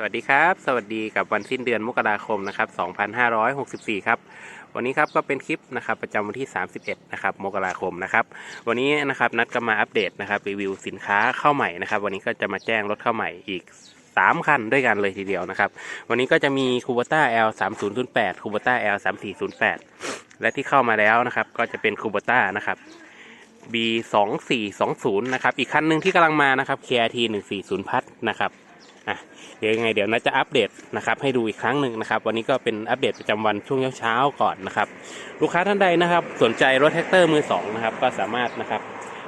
สวัสดีครับ สวัสดีกับวันสิ้นเดือนมกราคมนะครับ2564 ครับ วันนี้ครับก็เป็นคลิปนะครับประจำวันที่ 31 นะครับมกราคมนะครับ วันนี้นะครับนัดก็มาอัปเดตนะครับรีวิวสินค้าเข้าใหม่นะครับ วันนี้ก็จะมาแจ้งรถเข้าใหม่อีก 3 คันด้วยกันเลยทีเดียวนะครับ วันนี้ก็จะมี c u b o t a L 3 0 0 8 c u b o t a L 3 4 0 8และที่เข้ามาแล้วนะครับ ก็จะเป็น c u b o t a นะครับ B 2 4 2 0นะครับ อีกคันหนึ่งที่กำลังมานะครับ KRT 140พัทนะครับ อะเดี๋ยวยังไงเดี๋ยวนัดจะอัปเดตนะครับ ให้ดูอีกครั้งหนึ่งนะครับ วันนี้ก็เป็นอัปเดตประจำวันช่วงเช้าๆก่อนนะครับ ลูกค้าท่านใดนะครับ สนใจรถแท็กเตอร์มือสองนะครับ ก็สามารถนะครับ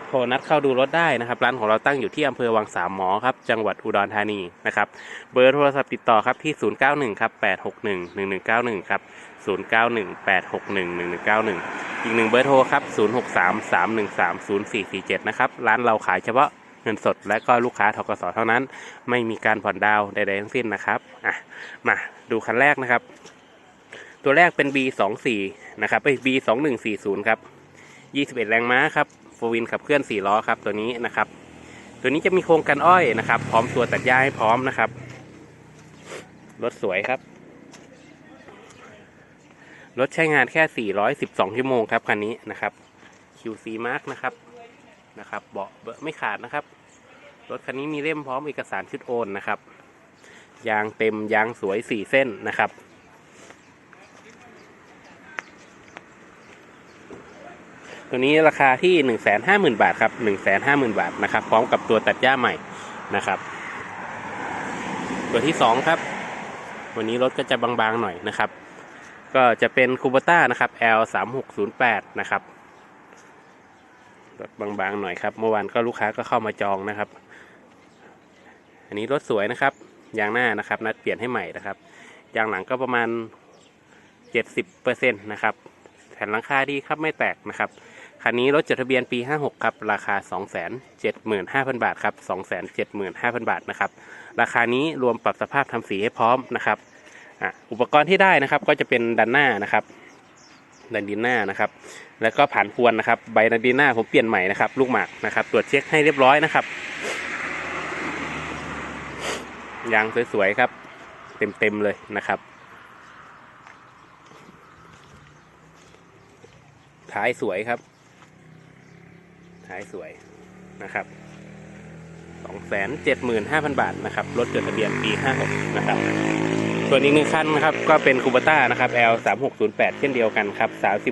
โทรนัดเข้าดูรถได้นะครับ ร้านของเราตั้งอยู่ที่อำเภอวังสามหมอครับ จังหวัดอุดรธานีนะครับ เบอร์โทรศัพท์ติดต่อครับที่ 091ครับ861 1191 ครับ 091 861 1191 อีกหนึ่งเบอร์โทรครับ 063 313 0447 นะครับ ร้านเราขายเฉพาะ เงินสดและก็ลูกค้าทกสเท่านั้น ไม่มีการผ่อนดาวใดๆทั้งสิ้นนะครับอะมาดูคันแรกนะครับ ตัวแรกเป็น B24 นะครับไอ้ B2140 ครับ21 แรงม้าครับโฟวินขับเคลื่อน4ล้อครับตัวนี้นะครับ ตัวนี้จะมีโครงกันอ้อยนะครับ พร้อมตัวตัดหญ้าให้พร้อมนะครับรถสวยครับรถใช้งานแค่ 412 ชั่วโมงครับคันนี้นะครับ QC Mark นะครับ นะครับเบาะเบะไม่ขาดนะครับ รถคันนี้มีเล่มพร้อมเอกสารชุดโอนนะครับ ยางเต็มยางสวย4เส้นนะครับตัวนี้ราคาที่ 150,000 บาทครับ 150,000 บาทนะครับ พร้อมกับตัวตัดหญ้าใหม่นะครับ ตัวที่ 2 ครับ วันนี้รถก็จะบางๆหน่อยนะครับ ก็จะเป็นคูเบต้านะครับ L 3 6 0 8 นะครับ บางๆหน่อยครับ เมื่อวานก็ลูกค้าก็เข้ามาจองนะครับ อันนี้รถสวยนะครับ ยางหน้านะครับ นัดเปลี่ยนให้ใหม่นะครับ ยางหลังก็ประมาณ 70%นะครับ แผ่นหลังคาดีครับไม่แตกนะครับคันนี้รถจดทะเบียนปี 56 ครับ ราคา 275,000 บาทครับ 275,000 บาทนะครับ ราคานี้รวมปรับสภาพทำสีให้พร้อมนะครับออุปกรณ์ที่ได้นะครับก็จะเป็นดันหน้านะครับ ดันดินหน้านะครับแล้วก็ผ่านพวนนะครับใบดันดินหน้าผมเปลี่ยนใหม่นะครับลูกหมากนะครับ ตรวจเช็คให้เรียบร้อยนะครับยางสวยๆครับ เต็มๆเลยนะครับ ท้ายสวยครับ ท้ายสวยนะครับ275,000 บาทนะครับ รถจดทะเบียนปี 56 นะครับ ส่วนอีกหนึ่งคันนะครับก็เป็นคูเบต้านะครับ L 3608เช่นเดียวกันครับ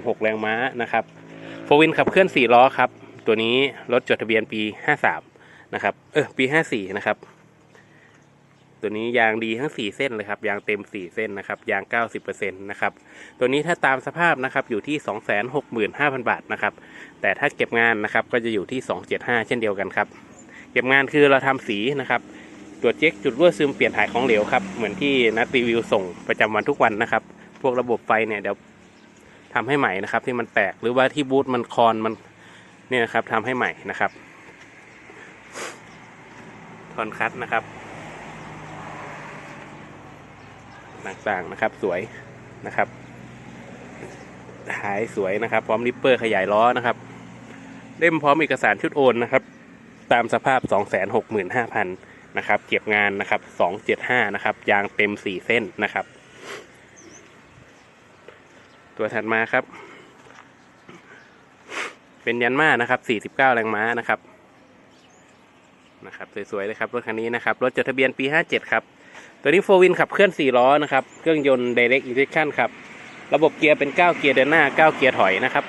36 แรงม้านะครับโฟวินขับเคลื่อน 4 ล้อครับ ตัวนี้รถจดทะเบียนปี 53 นะครับ เออปี 54 นะครับ ตัวนี้ยางดีทั้ง 4 เส้นเลยครับ ยางเต็ม 4 เส้นนะครับ ยาง 90%นะครับ ตัวนี้ถ้าตามสภาพนะครับอยู่ที่ 265,000 บาทนะครับ แต่ถ้าเก็บงานนะครับก็จะอยู่ที่ 275 เช่นเดียวกันครับ เก็บงานคือเราทำสีนะครับ ตรวจเช็คจุดรั่วซึมเปลี่ยนถ่ายของเหลวครับ เหมือนที่นัดรีวิวส่งประจำวันทุกวันนะครับ พวกระบบไฟเนี่ยเดี๋ยวทำให้ใหม่นะครับ ที่มันแตกหรือว่าที่บูทมันคอนมันเนี่ยนะครับทำให้ใหม่นะครับทอนคัดนะครับต่างๆนะครับสวยนะครับท้ายสวยนะครับ พร้อมริปเปอร์ขยายล้อนะครับ เล่มพร้อมเอกสารชุดโอนนะครับ ตามสภาพ 265,000 นะครับเก็บงานนะครับ275นะครับ ยางเต็ม4เส้นนะครับ ตัวถัดมาครับ เป็นยันมานะครับ49แรงม้านะครับนะครับสวยๆเลยครับรถคันนี้นะครับรถจดทะเบียนปี57ครับ ตัวนี้โฟวินขับเคลื่อน4ล้อนะครับ เครื่องยนต์ Direct Injection ครับระบบเกียร์เป็น9เกียร์เดินหน้า9เกียร์ถอยนะครับ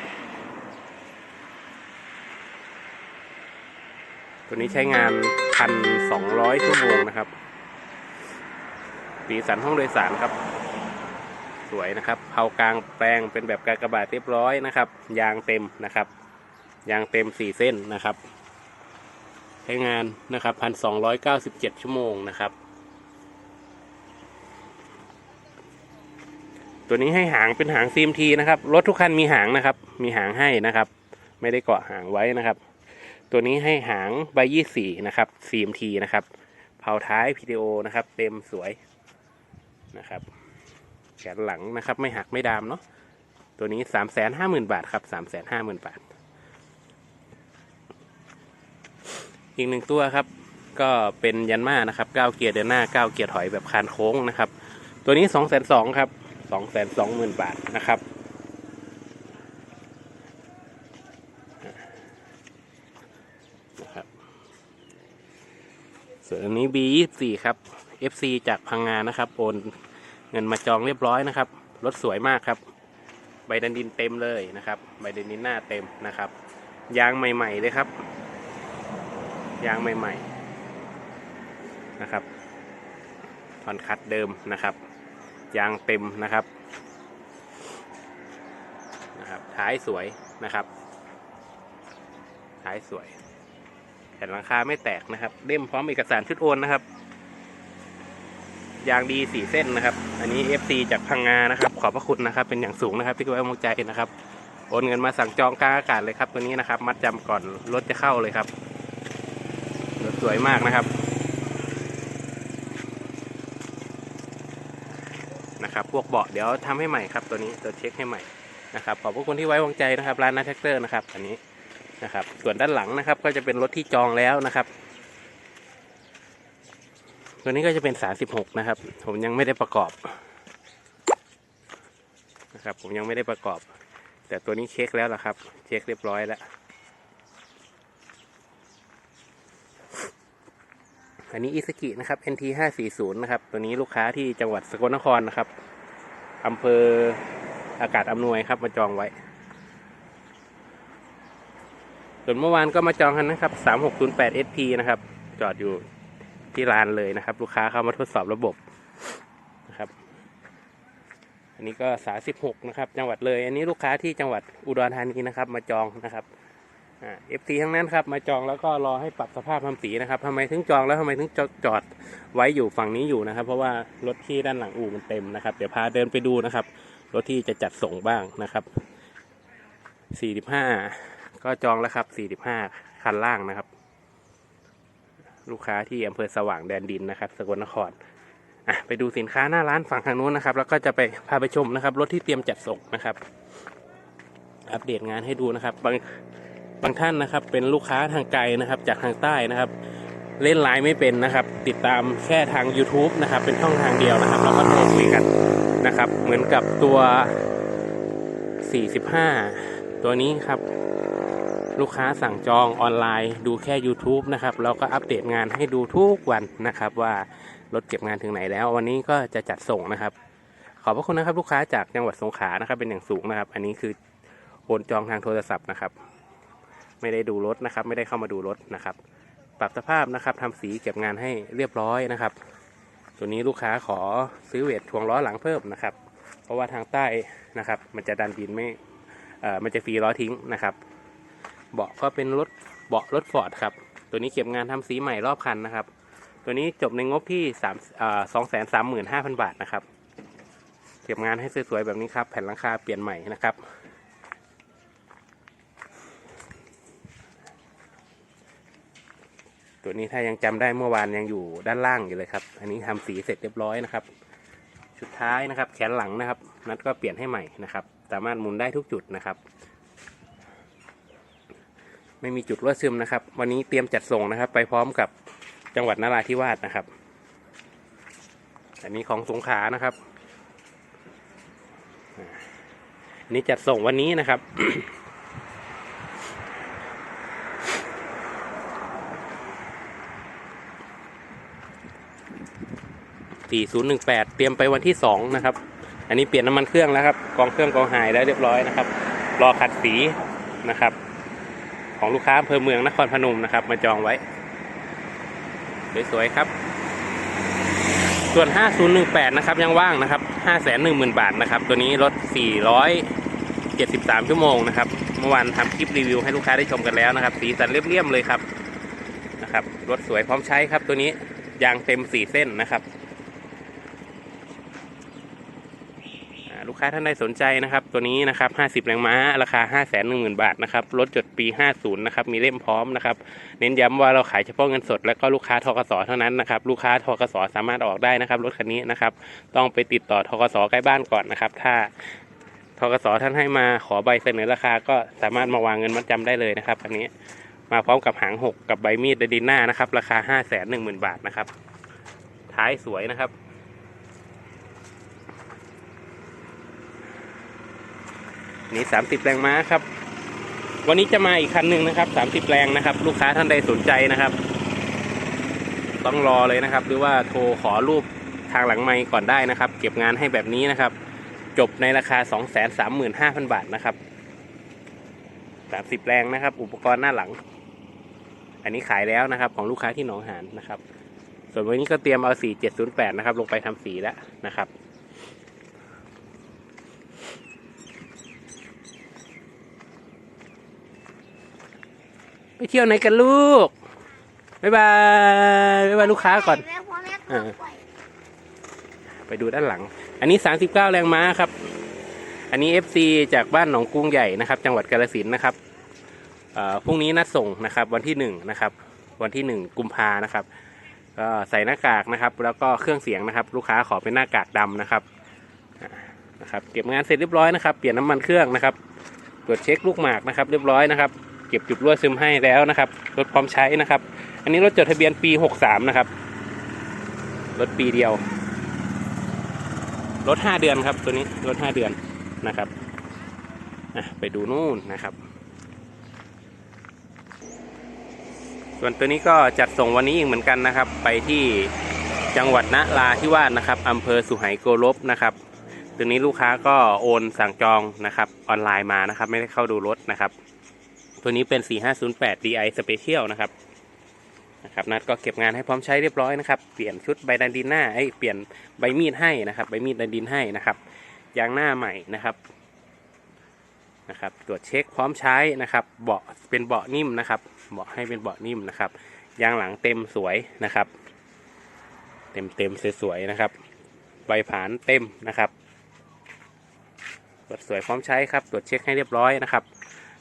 ตัวนี้ใช้งาน 1,200ชั่วโมงนะครับ สีสันห้องโดยสารครับ สวยนะครับเผากลางแปลงเป็นแบบกากบาทเรียบร้อยนะครับ ยางเต็มนะครับ ยางเต็ม4เส้นนะครับ ใช้งานนะครับ1,297ชั่วโมงนะครับตัวนี้ให้หางเป็นหาง CMT นะครับ รถทุกคันมีหางนะครับ มีหางให้นะครับ ไม่ได้เกาะหางไว้นะครับ ตัวนี้ให้หางใบยี่สี่นะครับ CMT นะครับ เผาท้าย PTO นะครับ เต็มสวยนะครับแขนหลังนะครับ ไม่หักไม่ดามเนาะตัวนี้สามแสนห้าหมื่นบาทครับสามแสนห้าหมื่นบาท อีกหนึ่งตัวครับ ก็เป็นยันมานะครับเก้าเกียร์เดินหน้าเก้าเกียร์ถอยแบบคานโค้งนะครับ ตัวนี้สองแสนสองครับสองแสนสองหมื่นบาทนะครับนะครับ ส่วนอันนี้ B 2 4 ครับ FC จากพังงานนะครับ โอนเงินมาจองเรียบร้อยนะครับ รถสวยมากครับ ใบดันดินเต็มเลยนะครับ ใบดันดินหน้าเต็มนะครับ ยางใหม่ๆเลยครับ ยางใหม่ๆนะครับทอนคัดเดิมนะครับ ยางเต็มนะครับนะครับ ท้ายสวยนะครับ ท้ายสวย ผ่นหลังคาไม่แตกนะครับ เล่มพร้อมเอกสารชุดโอนนะครับ ยางดีสี่เส้นนะครับ อันนี้ FC จากพังงานะครับ ขอบพระคุณนะครับ เป็นอย่างสูงนะครับ ที่ไว้วางใจนะครับ โอนเงินมาสั่งจองกลางอากาศเลยครับตัวนี้นะครับ มัดจำก่อนรถจะเข้าเลยครับรถสวยมากนะครับนะครับ พวกเบาะเดี๋ยวทำให้ใหม่ครับตัวนี้ตัวเช็คให้ใหม่นะครับ ขอบพระคุณที่ไว้วางใจนะครับ ร้านนัทแท็กเตอร์นะครับ อันนี้ นะครับ ส่วนด้านหลังนะครับก็จะเป็นรถที่จองแล้วนะครับ ตัวนี้ก็จะเป็น36นะครับ ผมยังไม่ได้ประกอบนะครับ ผมยังไม่ได้ประกอบ แต่ตัวนี้เช็คแล้วนะครับ เช็คเรียบร้อยแล้วอันนี้อิสกินะครับ NT 540นะครับ ตัวนี้ลูกค้าที่จังหวัดสกลนครนะครับอำเภออากาศอำนวยครับมาจองไว้ ส่วนเมื่อวานก็มาจองกันนะครับ 3608 SP นะครับ จอดอยู่ที่ลานเลยนะครับ ลูกค้าเข้ามาทดสอบระบบนะครับ อันนี้ก็สาสิบหกนะครับ จังหวัดเลย อันนี้ลูกค้าที่จังหวัดอุดรธานีนะครับ มาจองนะครับเอฟซีทั้งนั้นครับมาจองแล้วก็รอให้ปรับสภาพทำสีนะครับทำไมถึงจองแล้วทำไมถึงจอดจอดไว้อยู่ฝั่งนี้อยู่นะครับ เพราะว่ารถที่ด้านหลังอู่มันเต็มนะครับ เดี๋ยวพาเดินไปดูนะครับ รถที่จะจัดส่งบ้างนะครับสี่สิบห้า ก็จองแล้วครับสี่สิบห้าคันล่างนะครับ ลูกค้าที่อำเภอสว่างแดนดินนะครับ สกลนครอะไปดูสินค้าหน้าร้านฝั่งทางนู้นนะครับ แล้วก็จะไปพาไปชมนะครับ รถที่เตรียมจัดส่งนะครับ อัปเดตงานให้ดูนะครับ บางบางท่านนะครับ เป็นลูกค้าทางไกลนะครับ จากทางใต้นะครับ เล่นไลน์ไม่เป็นนะครับ ติดตามแค่ทาง YouTube นะครับ เป็นช่องทางเดียวนะครับเราก็โทรคุยกันนะครับ เหมือนกับตัว 45 ตัวนี้ครับ ลูกค้าสั่งจองออนไลน์ ดูแค่ YouTube นะครับเราก็อัปเดตงานให้ดูทุกวันนะครับว่ารถเก็บงานถึงไหนแล้ว วันนี้ก็จะจัดส่งนะครับ ขอบพระคุณนะครับลูกค้าจากจังหวัดสงขลานะครับเป็นอย่างสูงนะครับ อันนี้คือโอนจองทางโทรศัพท์นะครับ ไม่ได้ดูรถนะครับ ไม่ได้เข้ามาดูรถนะครับ ปรับสภาพนะครับทำสีเก็บงานให้เรียบร้อยนะครับตัวนี้ลูกค้าขอซื้อเวทถ่วงล้อหลังเพิ่มนะครับ เพราะว่าทางใต้นะครับ มันจะดันดินไม่เอ่อมันจะฟรีล้อทิ้งนะครับ เบาะก็เป็นรถเบาะรถฟอร์ดครับ ตัวนี้เก็บงานทำสีใหม่รอบคันนะครับ ตัวนี้จบในงบที่สามสองแสนสามหมื่นห้าพันบาทนะครับ เก็บงานให้สวยๆแบบนี้ครับ แผ่นหลังคาเปลี่ยนใหม่นะครับ ตัวนี้ถ้ายังจำได้เมื่อวานยังอยู่ด้านล่างอยู่เลยครับ อันนี้ทำสีเสร็จเรียบร้อยนะครับ ชุดท้ายนะครับ แขนหลังนะครับ นัดก็เปลี่ยนให้ใหม่นะครับ สามารถหมุนได้ทุกจุดนะครับ ไม่มีจุดรั่วซึมนะครับ วันนี้เตรียมจัดส่งนะครับ ไปพร้อมกับจังหวัดนราธิวาสนะครับ อันนี้ของสงขลานะครับอันนี้จัดส่งวันนี้นะครับ4018เตรียมไปวันที่2นะครับ อันนี้เปลี่ยนน้ำมันเครื่องแล้วครับ กองเครื่องกองหายแล้วเรียบร้อยนะครับ รอขัดสีนะครับ ของลูกค้าอำเภอเมืองนครพนมนะครับ มาจองไว้ สวยๆครับ ส่วน 5018 นะครับ ยังว่างนะครับ 510,000 บาทนะครับ ตัวนี้รถ 473 ชั่วโมงนะครับ เมื่อวานทำคลิปรีวิวให้ลูกค้าได้ชมกันแล้วนะครับ สีสันเรียบๆเลยครับนะครับ รถสวยพร้อมใช้ครับตัวนี้ยางเต็ม 4 เส้นนะครับ อ่าลูก ค้าท่านใดสนใจนะครับ ตัวนี้นะครับ50แรงม้า ราคา 5 1 0 0 0 0 บาทนะครับรถจดปี 50 นะครับ มีเล่มพร้อมนะครับ เน้นย้ำว่าเราขายเฉพาะเงินสด แล้วก็ลูกค้าทกสเท่านั้นนะครับ ลูกค้าทกสสามารถออกได้นะครับ รถคันนี้นะครับ ต้องไปติดต่อทกสใกล้บ้านก่อนนะครับ ถ้าทกสท่านให้มาขอใบเสนอราคา ก็สามารถมาวางเงินมัดจำได้เลยนะครับอันนี้มาพร้อมกับหางหกกับใบมีดเดดินหน้านะครับ ราคาห้าแสนหนึ่งหมื่นบาทนะครับ ท้ายสวยนะครับ นี่สามสิบแรงม้าครับ วันนี้จะมาอีกคันหนึ่งนะครับสามสิบแรงนะครับ ลูกค้าท่านใดสนใจนะครับ ต้องรอเลยนะครับ หรือว่าโทรขอรูปทางหลังไมค์ก่อนได้นะครับ เก็บงานให้แบบนี้นะครับ จบในราคา2 3 5 0 0 0บาทนะครับ30แรงนะครับ อุปกรณ์หน้าหลัง อันนี้ขายแล้วนะครับ ของลูกค้าที่หนองหานนะครับ ส่วนวันนี้ก็เตรียมเอา4708นะครับ ลงไปทำสีแล้วนะครับ ไปเที่ยวไหนกันลูกบ๊ายบายบ๊ายบายลูกค้าก่อนแม่พ่อแม่เออปล่อยไปดูด้านหลัง อันนี้ 39 แรงม้าครับ อันนี้ FC จากบ้านหนองกรุงใหญ่นะครับ จังหวัดกาฬสินธุ์นะครับเอ่อพรุ่งนี้นัดส่งนะครับ วันที่1นะครับ วันที่ 1 กุมภานะครับก็ใส่หน้ากากนะครับ แล้วก็เครื่องเสียงนะครับ ลูกค้าขอเป็นหน้ากากดำนะครับอ่านะครับ เก็บงานเสร็จเรียบร้อยนะครับ เปลี่ยนน้ำมันเครื่องนะครับ ตรวจเช็คลูกหมากนะครับ เรียบร้อยนะครับ เก็บจุดรั่วซึมให้แล้วนะครับ รถพร้อมใช้นะครับ อันนี้รถจดทะเบียนปี 63 นะครับ รถปีเดียว รถห้าเดือนครับ ตัวนี้รถห้าเดือนนะครับไปดูนู่นนะครับ ส่วนตัวนี้ก็จัดส่งวันนี้อีกเหมือนกันนะครับ ไปที่จังหวัดนราธิวาสนะครับอำเภอสุไหงโกลกนะครับตัวนี้ลูกค้าก็โอนสั่งจองนะครับออนไลน์มานะครับ ไม่ได้เข้าดูรถนะครับ ตัวนี้เป็น 4508 DI Special นะครับนะครับนัดก็เก็บงานให้พร้อมใช้เรียบร้อยนะครับ เปลี่ยนชุดใบดันดินหน้าไอ้เปลี่ยนใบมีดให้นะครับ ใบมีดดันดินให้นะครับยางหน้าใหม่นะครับนะครับ ตรวจเช็คพร้อมใช้นะครับ เบาะเป็นเบาะนิ่มนะครับ เบาะให้เป็นเบาะนิ่มนะครับ ยางหลังเต็มสวยนะครับ เต็มเต็มสวยๆนะครับ ใบผานเต็มนะครับ ตรถสวยพร้อมใช้ครับ ตรวจเช็คให้เรียบร้อยนะครับ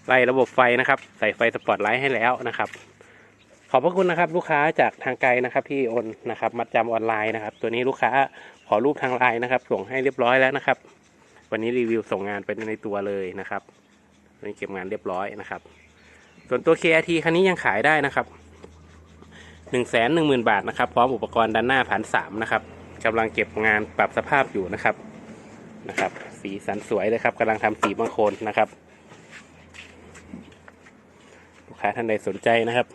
ไล่ระบบไฟนะครับ ใส่ไฟสปอตไลท์ให้แล้วนะครับ ขอบพระคุณนะครับ ลูกค้าจากทางไกลนะครับ ที่โอนนะครับ มัดจำออนไลน์นะครับ ตัวนี้ลูกค้าขอรูปทางไลน์นะครับ ส่งให้เรียบร้อยแล้วนะครับ วันนี้รีวิวส่งงานไปในตัวเลยนะครับวันนี้เก็บงานเรียบร้อยนะครับ ส่วนตัว KRT คันนี้ยังขายได้นะครับหนึ่งแสนหนึ่งหมื่นบาทนะครับพร้อมอุปกรณ์ด้านหน้าผ่านสามนะครับกำลังเก็บงานปรับสภาพอยู่นะครับนะครับ สีสันสวยเลยครับกำลังทำสีบางโคนนะครับ ค้าท่านใดสนใจนะครับ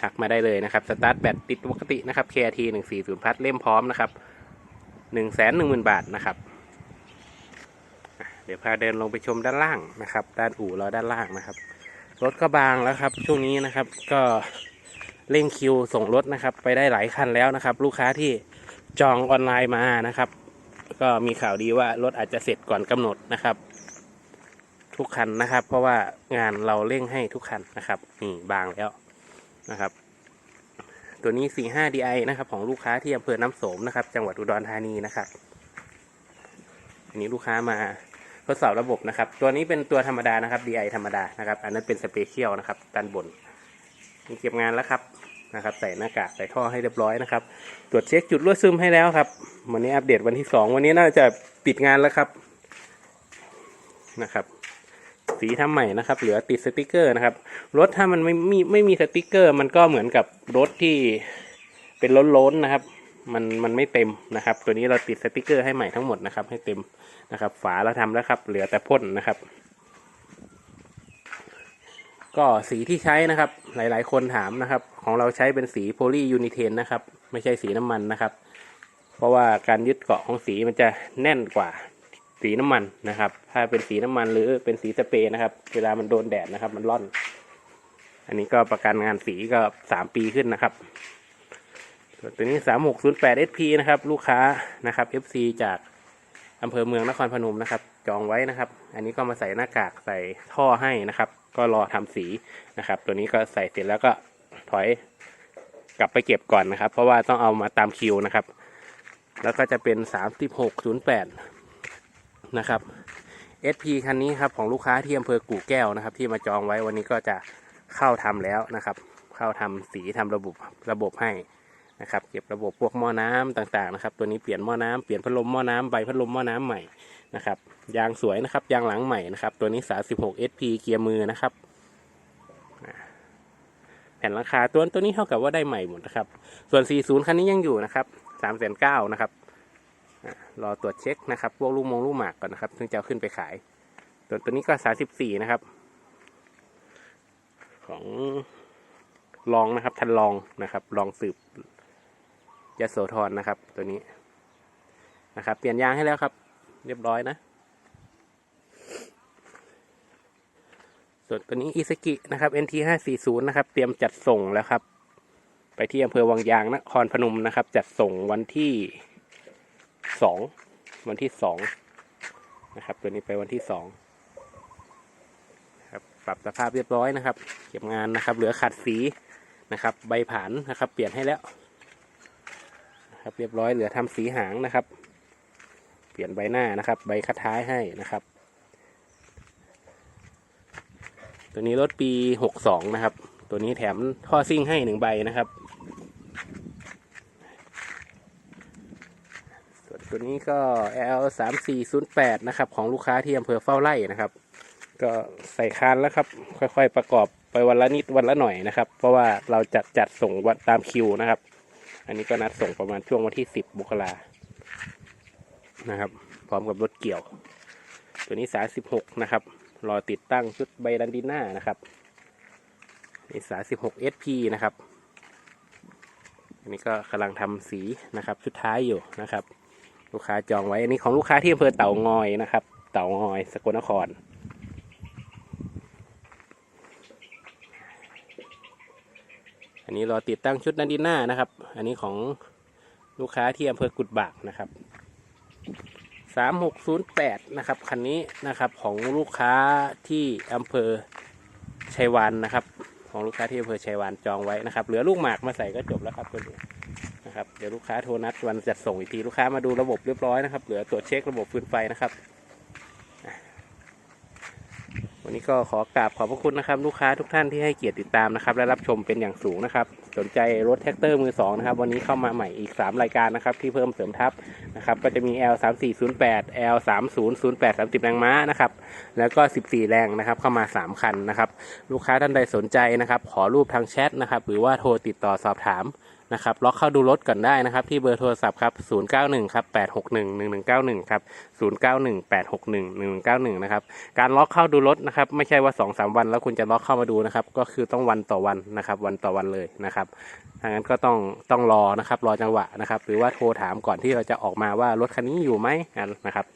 ทักมาได้เลยนะครับ สตาร์ทแบตติดปกตินะครับ KRT 140พัดเล่มพร้อมนะครับ1 1 0 0 0 0 บาทนะครับ เดี๋ยวพาเดินลงไปชมด้านล่างนะครับ ด้านอู่เราด้านล่างนะครับ รถก็บางแล้วครับ ช่วงนี้นะครับก็เร่งคิวส่งรถนะครับ ไปได้หลายคันแล้วนะครับ ลูกค้าที่จองออนไลน์มานะครับ ก็มีข่าวดีว่ารถอาจจะเสร็จก่อนกำหนดนะครับ ทุกคันนะครับ เพราะว่างานเราเร่งให้ทุกคันนะครับนี่บางแล้วนะครับ ตัวนี้ 45 DI นะครับ ของลูกค้าที่อำเภอน้ำโสมนะครับ จังหวัดอุดรธานีนะครับอันนี้ลูกค้ามาทดสอบระบบนะครับ ตัวนี้เป็นตัวธรรมดานะครับ DI ธรรมดานะครับ อันนั้นเป็นสเปเชียลนะครับด้านบนนี่เก็บงานแล้วครับนะครับ ใส่หน้ากากใส่ท่อให้เรียบร้อยนะครับ ตรวจเช็คจุดรั่วซึมให้แล้วครับ วันนี้อัปเดตวันที่สองวันนี้น่าจะปิดงานแล้วครับนะครับ สีทำใหม่นะครับ เหลือติดสติกเกอร์นะครับ รถถ้ามันไม่มีไม่มีสติกเกอร์ มันก็เหมือนกับรถที่เป็นล้นๆนะครับ มันมันไม่เต็มนะครับ ตัวนี้เราติดสติกเกอร์ให้ใหม่ทั้งหมดนะครับ ให้เต็มนะครับ ฝาเราทำแล้วครับ เหลือแต่พ่นนะครับ ก็สีที่ใช้นะครับ หลายๆ คนถามนะครับ ของเราใช้เป็นสีโพลียูนิเทนนะครับ ไม่ใช่สีน้ำมันนะครับ เพราะว่าการยึดเกาะของสีมันจะแน่นกว่า สีน้ำมันนะครับ ถ้าเป็นสีน้ำมันหรือเป็นสีสเปรย์นะครับ เวลามันโดนแดดนะครับ มันร่อน อันนี้ก็ประกันงานสีก็สามปีขึ้นนะครับตัวนี้สามหกศูนย์แปด SP นะครับ ลูกค้านะครับ FC จากอำเภอเมืองนครพนมนะครับ จองไว้นะครับ อันนี้ก็มาใส่หน้ากากใส่ท่อให้นะครับ ก็รอทำสีนะครับ ตัวนี้ก็ใส่เสร็จแล้วก็ถอยกลับไปเก็บก่อนนะครับ เพราะว่าต้องเอามาตามคิวนะครับ แล้วก็จะเป็นสามสิบหกศูนย์แปด นะครับ SP คันนี้ครับของลูกค้าที่อำเภอกู่แก้วนะครับ ที่มาจองไว้วันนี้ก็จะเข้าทำแล้วนะครับ เข้าทำสีทำระบบระบบให้นะครับ เก็บระบบพวกหม้อน้ำต่างๆนะครับ ตัวนี้เปลี่ยนหม้อน้ำเปลี่ยนพัดลมหม้อน้ำใบพัดลมหม้อน้ำใหม่นะครับ ยางสวยนะครับยางหลังใหม่นะครับ ตัวนี้ 36 SP เกียร์มือนะครับอ่าผ่นหลังคาตัวตัวนี้เท่ากับว่าได้ใหม่หมดนะครับ ส่วน 40 คันนี้ยังอยู่นะครับ3 9 0 0 0นะครับ รอตรวจเช็คนะครับพวกลูกมงลูกหมากก่อนนะครับถึงจะเอาขึ้นไปขายตัวตัวนี้ก็34นะครับ ของลองนะครับทันลองนะครับลองสืบยโสธรนะครับ ตัวนี้นะครับ เปลี่ยนยางให้แล้วครับ เรียบร้อยนะ ส่วนตัวนี้อิสกินะครับ NT 540นะครับ เตรียมจัดส่งแล้วครับ ไปที่อำเภอวังยางนครพนมนะครับ จัดส่งวันที่ สองวันที่สองนะครับ ตัวนี้ไปวันที่สองครับปรับสภาพเรียบร้อยนะครับ เก็บงานนะครับ เหลือขัดสีนะครับ ใบผานนะครับ เปลี่ยนให้แล้วนะครับเรียบร้อยเหลือทำสีหางนะครับ เปลี่ยนใบหน้านะครับ ใบคัดท้ายให้นะครับ ตัวนี้รถปี62นะครับ ตัวนี้แถมท่อซิ่งให้หนึ่งใบนะครับ ส่วน ตัวนี้ก็ L 3 4 0 8นะครับ ของลูกค้าที่อำเภอเฝ้าไร่นะครับ ก็ใส่คานแล้วครับ ค่อยๆประกอบไปวันละนิดวันละหน่อยนะครับ เพราะว่าเราจัดจัดส่งวันตามคิวนะครับ อันนี้ก็นัดส่งประมาณช่วงวันที่10มกรานะครับ พร้อมกับรถเกี่ยว ตัวนี้36นะครับรอติดตั้งชุดใบดันดิน่านะครับนี่สา16 SP นะครับอันนี้ก็กำลังทำสีนะครับ ชุดท้ายอยู่นะครับ ลูกค้าจองไว้ อันนี้ของลูกค้าที่อำเภอเต่างอยนะครับ เต่างอย สกลนคร อันนี้รอติดตั้งชุดดันดิน่านะครับ อันนี้ของลูกค้าที่อำเภอกุดบากนะครับสามหกศูนย์แปดนะครับคันนี้นะครับของลูกค้าที่อำเภอชัยวานนะครับ ของลูกค้าที่อำเภอชัยวานจองไว้นะครับ เหลือลูกหมากมาใส่ก็จบแล้วครับตัว นะครับเดี๋ยวลูกค้าโทรนัดวันจัดส่งอีกทีลูกค้ามาดูระบบเรียบร้อยนะครับ เหลือตรวจเช็คระบบฟืนไฟนะครับ วันนี้ก็ขอกราบขอบพระคุณนะครับ ลูกค้าทุกท่านที่ให้เกียรติติดตามนะครับ และรับชมเป็นอย่างสูงนะครับ สนใจรถแท็กเตอร์มือสองนะครับ วันนี้เข้ามาใหม่อีก 3 รายการนะครับ ที่เพิ่มเสริมทับนะครับ ก็จะมี L 3 4 0 8 L 3 0 0 8 30แรงม้านะครับ แล้วก็ 14 แรงนะครับ เข้ามา 3 คันนะครับ ลูกค้าท่านใดสนใจนะครับ ขอรูปทางแชทนะครับ หรือว่าโทรติดต่อสอบถาม นะครับล็อกเข้าดูรถก่อนได้นะครับ ที่เบอร์โทรศัพท์ครับ091ครับ861 1191ครับ091 861 1191นะครับการล็อกเข้าดูรถนะครับไม่ใช่ว่า 2-3 วันแล้วคุณจะล็อกเข้ามาดูนะครับก็คือต้องวันต่อวันนะครับวันต่อวันเลยนะครับทางนั้นก็ต้องต้องรอนะครับรอจังหวะนะครับ หรือว่าโทรถามก่อนที่เราจะออกมาว่ารถคันนี้อยู่ไหมนะครับ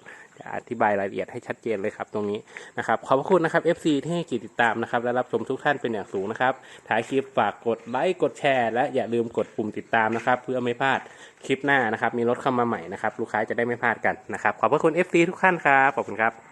อธิบายรายละเอียดให้ชัดเจนเลยครับตรงนี้นะครับขอบพระคุณนะครับ FC ที่ให้กียรติติดตามนะครับและรับชมทุกท่านเป็นอย่างสูงนะครับถ่ายคลิปฝากกดไลค์กดแชร์ และอย่าลืมกดปุ่มติดตามนะครับเพื่อไม่พลาดคลิปหน้านะครับมีรถเข้ามาใหม่นะครับลูกค้าจะได้ไม่พลาดกันนะครับขอบพระคุณ FC ทุกท่านครับขอบคุณครับ